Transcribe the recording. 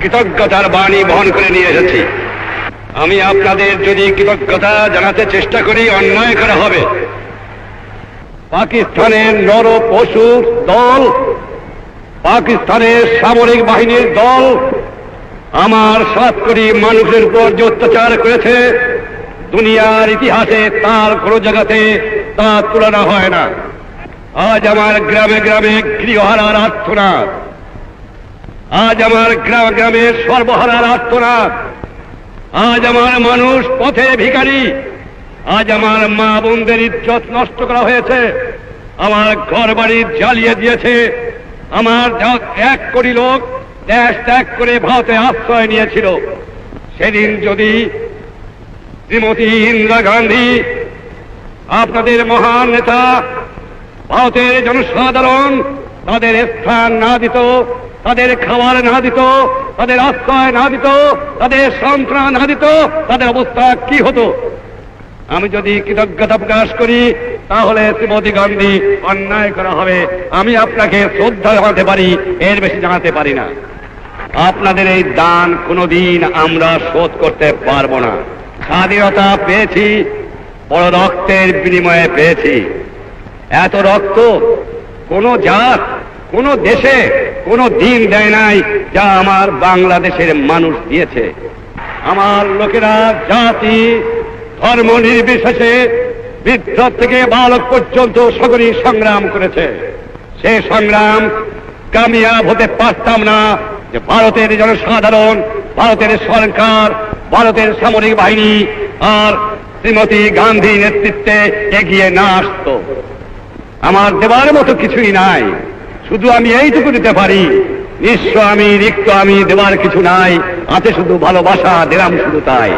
কৃতজ্ঞতার বাণী বহন করে নিয়ে এসেছি। আমি আপনাদের যদি কৃতজ্ঞতা জানাতে চেষ্টা করি, অন্যায় করা হবে। পাকিস্তানের নর পশুর দল, পাকিস্তানের সামরিক বাহিনীর দল, আমার সাত কোটি মানুষের উপর যে অত্যাচার করেছে, দুনিয়ার ইতিহাসে তার কোনো জায়গাতে তা তুলনা হয় না। আজ আমার গ্রামে গ্রামে গৃহহারার আর্থনাদ আজ আমার গ্রাম গ্রামে সর্বহারার আর্থনাদ আজ আমার মানুষ পথে ভিখারি। আজ আমার মা বোনদের ইজ্জত নষ্ট করা হয়েছে। আমার ঘর বাড়ি জ্বালিয়ে দিয়েছে। আমার এক কোটি লোক দেশ ত্যাগ করে ভারতে আশ্রয় নিয়েছিল। সেদিন যদি শ্রীমতী ইন্দিরা গান্ধী, আপনাদের মহান নেতা, ভারতের জনসাধারণ তাদের স্থান না দিত, তাদের খাবার না দিত, তাদের আশ্রয় না দিত, তাদের সন্ত্রাণ না দিত, তাদের অবস্থা কি হতো? আমি যদি কৃতজ্ঞতা প্রকাশ করি, তাহলে শ্রীমতী গান্ধী অন্যায় করা হবে। আমি আপনাকে শ্রদ্ধা জানাতে পারি, এর বেশি জানাতে পারি না। আপনাদের এই দান কোনোদিন আমরা শোধ করতে পারব না। স্বাধীনতা পেয়েছি, বড় রক্তের বিনিময়ে পেয়েছি। এত রক্ত কোন জাত কোন দেশে কোন দিন দেয় নাই যা আমার বাংলাদেশের মানুষ দিয়েছে। আমার লোকেরা জাতি, ধর্ম নির্বিশেষে বৃদ্ধ থেকে বালক পর্যন্ত সকলেই সংগ্রাম করেছে। সে সংগ্রাম কামিয়াব হতে পারতাম না যে ভারতের জনসাধারণ, ভারতের সরকার, ভারতের সামরিক বাহিনী আর শ্রীমতী গান্ধী নেতৃত্বে এগিয়ে না আসতো। আমার দেবার মতো কিছুই নাই। শুধু আমি এইটুকু দিতে পারি। নিঃস্ব আমি রিক্ত, আমি দেওয়ার কিছু নাই। আছে শুধু ভালোবাসা, দিলাম শুধু তাই।